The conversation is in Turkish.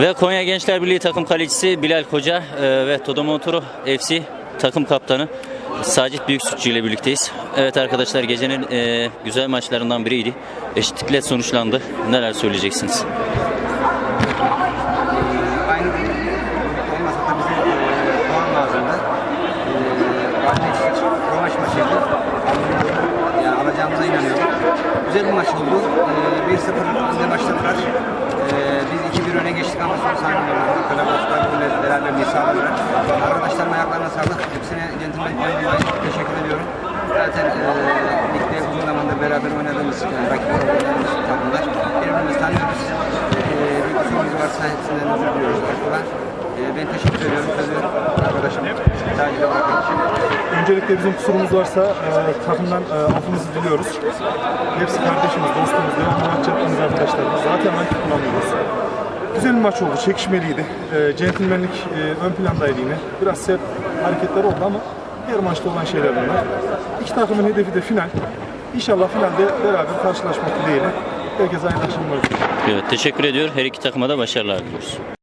Ve Konya Gençler Birliği takım kalecisi Bilal Koca e, ve Todomontoro FC takım kaptanı Sacit Büyüksütçü ile birlikteyiz. Evet arkadaşlar gecenin e, güzel maçlarından biriydi. Eşitlikle sonuçlandı. Neler söyleyeceksiniz? bize e. Güzel bir maç oldu. E, 1-0 önde başladılar. E, 2-1 öne geçtik ama son saniye oldu. Kalabalıklarla beraberliği sağladılar. Arkadaşlarım ayaklarına sağlık. Hepsine centilmen dolayı teşekkür ediyorum. Zaten e, ligde uzun zamandır beraber oynadığımız, yani rakip oynadığımız takımlar. Birbirimizi tanıyoruz. E, bir kusurumuz varsa hepsinden özür diliyoruz. Başkalar. E, ben teşekkür ediyorum. Sözü arkadaşım Sacil'e bırakıyorum. Öncelikle bizim kusurumuz varsa e, takımdan e, affımızı diliyoruz. Hepsi kardeşimiz, dostumuz, devamlı maç Güzel bir maç oldu, çekişmeliydi. E, centilmenlik e, ön plandaydı yine. Biraz sert hareketler oldu ama her maçta olan şeyler bunlar. İki takımın hedefi de final. İnşallah finalde beraber karşılaşmak dileğiyle. Herkese hayırlı akşamlar. Evet teşekkür ediyor. Her iki takıma da başarılar diliyoruz.